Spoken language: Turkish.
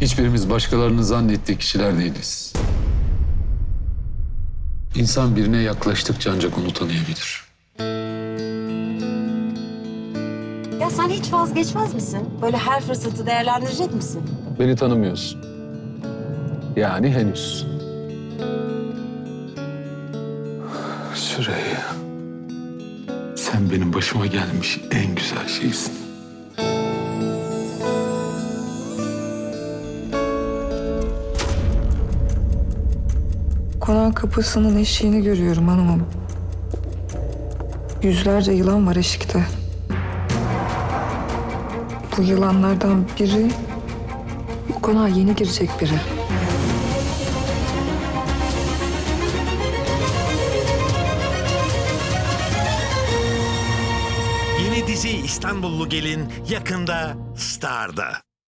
Hiçbirimiz başkalarının zannettiği kişiler değiliz. İnsan birine yaklaştıkça ancak onu tanıyabilir. Ya sen hiç vazgeçmez misin? Böyle her fırsatı değerlendirecek misin? Beni tanımıyorsun. Yani henüz. Süreyya. Sen benim başıma gelmiş en güzel şeysin. Konağın kapısının eşiğini görüyorum hanımım. Yüzlerce yılan var eşikte. Bu yılanlardan biri bu konağa yeni girecek biri. Yeni dizi İstanbullu Gelin yakında Star'da.